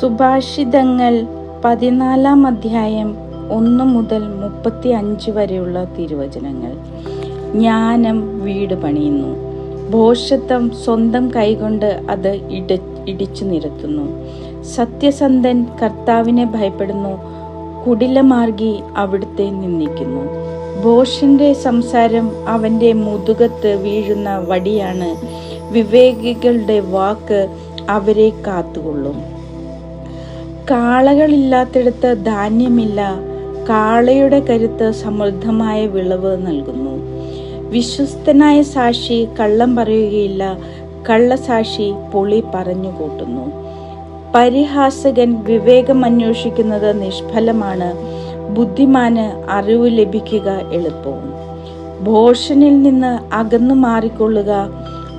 സുഭാഷിതങ്ങൾ പതിനാലാം അധ്യായം ഒന്ന് മുതൽ മുപ്പത്തി അഞ്ച് വരെയുള്ള തിരുവചനങ്ങൾ. ജ്ഞാനം വീട് പണിയുന്നു. ഭോഷത്വം സ്വന്തം കൈകൊണ്ട് അത് ഇട ഇടിച്ചു നിരത്തുന്നു. സത്യസന്ധൻ കർത്താവിനെ ഭയപ്പെടുന്നു. കുടിലമാർഗി അവിടുത്തെ നിന്ദിക്കുന്നു. ഭോഷന്റെ സംസാരം അവന്റെ മുതുകത്ത് വീഴുന്ന വടിയാണ്. വിവേകികളുടെ വാക്ക് അവരെ കാത്തുകൊള്ളും. കാളകളില്ലാത്തിടത്ത് ധാന്യമില്ല. കാളയുടെ കരുത്ത് സമൃദ്ധമായ വിളവ് നൽകുന്നു. വിശ്വസ്തനായ സാക്ഷി കള്ളം പറയുകയില്ല. കള്ളസാക്ഷി പൊളി പറഞ്ഞു കൂട്ടുന്നു പരിഹാസകൻ വിവേകം അന്വേഷിക്കുന്നത് നിഷ്ഫലമാണ്. ബുദ്ധിമാന് അറിവ് ലഭിക്കുക എളുപ്പവും ഭോഷനിൽ നിന്ന് അകന്നു മാറിക്കൊള്ളുക.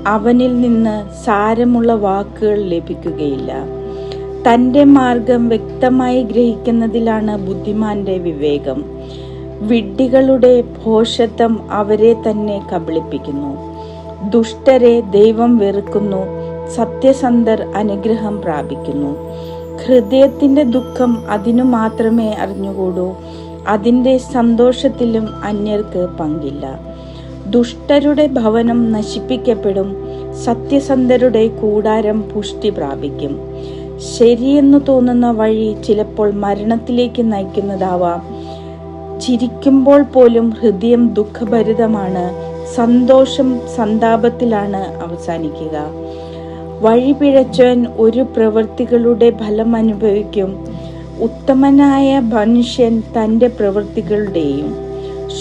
അവനിൽ നിന്ന് സാരമുള്ള വാക്കുകൾ ലഭിക്കുകയില്ല. തന്റെ മാർഗം വ്യക്തമായി ഗ്രഹിക്കുന്നതിലാണ് ബുദ്ധിമാന്റെ വിവേകം. വിഡ്ഢികളുടെ ഭോഷത്വം അവരെ തന്നെ കബളിപ്പിക്കുന്നു. ദുഷ്ടരെ ദൈവം വെറുക്കുന്നു സത്യസന്ധർ അനുഗ്രഹം പ്രാപിക്കുന്നു. ഹൃദയത്തിന്റെ ദുഃഖം അതിനു മാത്രമേ അറിഞ്ഞുകൂടൂ അതിന്റെ സന്തോഷത്തിലും അന്യർക്ക് പങ്കില്ല. ദുഷ്ടരുടെ ഭവനം നശിപ്പിക്കപ്പെടും സത്യസന്ധരുടെ കൂടാരം പുഷ്ടി പ്രാപിക്കും. ശരിയെന്നു തോന്നുന്ന വഴി ചിലപ്പോൾ മരണത്തിലേക്ക് നയിക്കുന്നതാവാം. ചിരിക്കുമ്പോൾ പോലും ഹൃദയം ദുഃഖഭരിതമാണ്. സന്തോഷം സന്താപത്തിലാണ് അവസാനിക്കുക. വഴി പിഴച്ചവൻ ഒരു പ്രവൃത്തികളുടെ ഫലം അനുഭവിക്കും. ഉത്തമനായ മനുഷ്യൻ തന്റെ പ്രവൃത്തികളുടെയും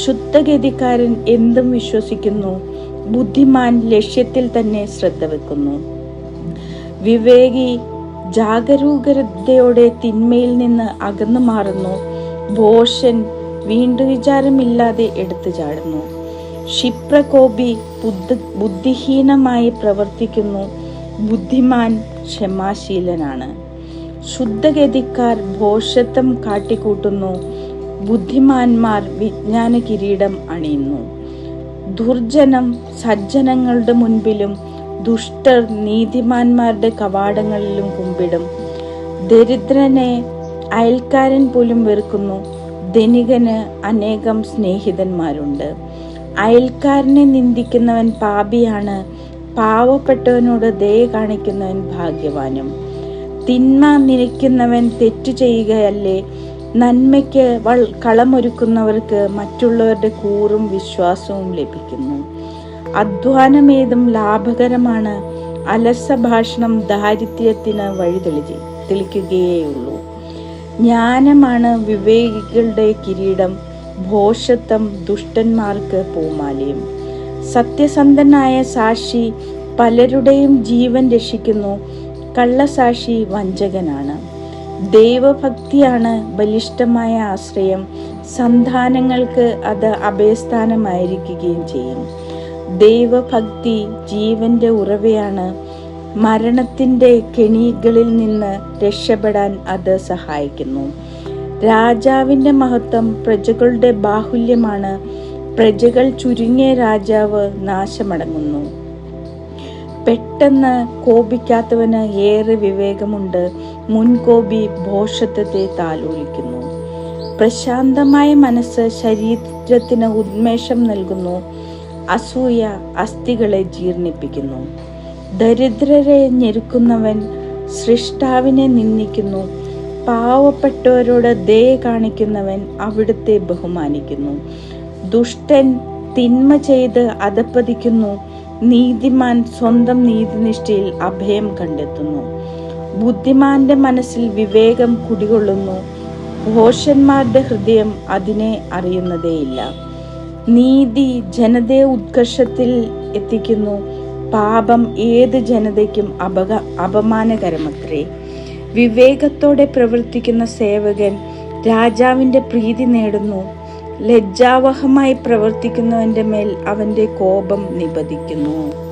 ശുദ്ധഗതിക്കാരൻ എന്തും വിശ്വസിക്കുന്നു. ബുദ്ധിമാൻ ലക്ഷ്യത്തിൽ തന്നെ ശ്രദ്ധ വെക്കുന്നു വിവേകി ജാഗരൂകതയോടെ തിന്മയിൽ നിന്ന് അകന്നു മാറുന്നു. ഭോഷൻ വീണ്ടു വിചാരമില്ലാതെ എടുത്തു ചാടുന്നു. ക്ഷിപ്രകോപി ബുദ്ധ ബുദ്ധിഹീനമായി പ്രവർത്തിക്കുന്നു. ബുദ്ധിമാൻ ക്ഷമാശീലനാണ്. ശുദ്ധഗതിക്കാർ ഭോഷത്വം കാട്ടിക്കൂട്ടുന്നു. ബുദ്ധിമാന്മാർ വിജ്ഞാന കിരീടം അണിയുന്നു. ദുർജനം സജ്ജനങ്ങളുടെ മുൻപിലും ദുഷ്ടർ നീതിമാന്മാരുടെ കവാടങ്ങളിലും കുമ്പിടും. ദരിദ്രനെ അയൽക്കാരൻ പോലും വെറുക്കുന്നു. ധനികന് അനേകം സ്നേഹിതന്മാരുണ്ട്. അയൽക്കാരനെ നിന്ദിക്കുന്നവൻ പാപിയാണ്. പാവപ്പെട്ടവനോട് ദയ കാണിക്കുന്നവൻ ഭാഗ്യവാനും. തിന്മ നിരക്കുന്നവൻ തെറ്റു ചെയ്യുകയല്ലേ. നന്മയ്ക്ക് വൾ കളമൊരുക്കുന്നവർക്ക് മറ്റുള്ളവരുടെ കൂറും വിശ്വാസവും ലഭിക്കുന്നു. അധ്വാനമേതും ലാഭകരമാണ്. അലസ ഭാഷണം ദാരിദ്ര്യത്തിന് വഴി തെളി തെളിക്കുകയേയുള്ളൂ. ജ്ഞാനമാണ് വിവേകികളുടെ കിരീടം. ഭോഷത്വം ദുഷ്ടന്മാർക്ക് പൂമാലയും. സത്യസന്ധനായ സാക്ഷി പലരുടെയും ജീവൻ രക്ഷിക്കുന്നു. കള്ളസാക്ഷി വഞ്ചകനാണ്. ദൈവഭക്തിയാണ് ബലിഷ്ഠമായ ആശ്രയം. സന്താനങ്ങൾക്ക് അത് അഭയസ്ഥാനമായിരിക്കുകയും ചെയ്യും. ദൈവഭക്തി ജീവന്റെ ഉറവയാണ്. മരണത്തിന്റെ കെണികളിൽ നിന്ന് രക്ഷപ്പെടാൻ അത് സഹായിക്കുന്നു. രാജാവിന്റെ മഹത്വം പ്രജകളുടെ ബാഹുല്യമാണ്. പ്രജകൾ ചുരുങ്ങിയ രാജാവ് നാശമടങ്ങുന്നു. പെട്ടെന്ന് കോപിക്കാത്തവന് ഏറെ വിവേകമുണ്ട്. മുൻകോപി ഭോഷത്വത്തെ താലോലിക്കുന്നു. പ്രശാന്തമായ മനസ്സ് ശരീരത്തിന് ഉന്മേഷം നൽകുന്നു. അസൂയ അസ്ഥികളെ ജീർണിപ്പിക്കുന്നു. ദരിദ്രരെ ഞെരുക്കുന്നവൻ സൃഷ്ടാവിനെ നിന്ദിക്കുന്നു. പാവപ്പെട്ടവരോട് ദയ കാണിക്കുന്നവൻ അവിടുത്തെ ബഹുമാനിക്കുന്നു. ദുഷ്ടൻ തിന്മ ചെയ്ത് അധപ്പതിക്കുന്നു നീതിമാൻ സ്വന്തം നീതിനിഷ്ഠയിൽ അഭയം കണ്ടെത്തുന്നു. ബുദ്ധിമാന്റെ മനസ്സിൽ വിവേകം കുടികൊള്ളുന്നു. ഭോഷന്മാരുടെ ഹൃദയം അതിനെ അറിയുന്നതേയില്ല. നീതി ജനതയെ ഉത്കർഷത്തിൽ എത്തിക്കുന്നു. പാപം ഏത് ജനതയ്ക്കും അപക അപമാനകരമത്രേ. വിവേകത്തോടെ പ്രവർത്തിക്കുന്ന സേവകൻ രാജാവിന്റെ പ്രീതി നേടുന്നു. ലജ്ജാവഹമായി പ്രവർത്തിക്കുന്നവന്റെ മേൽ അവന്റെ കോപം നിപതിക്കുന്നു